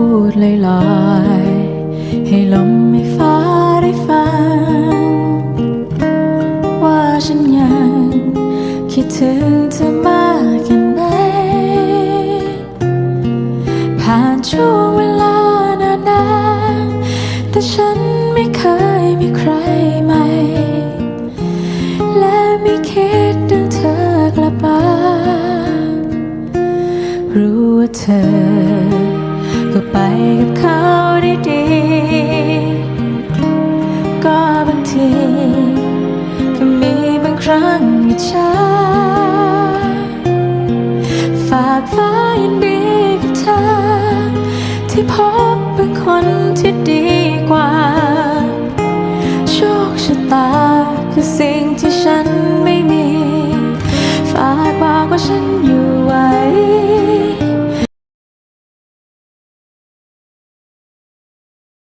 พูดลอยๆให้ลมให้ฟ้าได้ฟัง ว่าฉันยังคิดถึงเธอมากแค่ไหนผ่านช่วงเวลานานๆแต่ฉันไม่เคยมีใครใหม่ และไม่คิดถึงเธอกลับมา รู้ว่าเธอ ก็ไปกับเขาได้ดี ก็บางที ก็มีบางครั้งอิจฉาฝากฟ้ายินดีกับเธอ ที่พบเป็นคนที่ดีกว่า โชคชะตาคือสิ่งที่ฉันไม่มี ฝากบอกว่าฉันอยู่ไว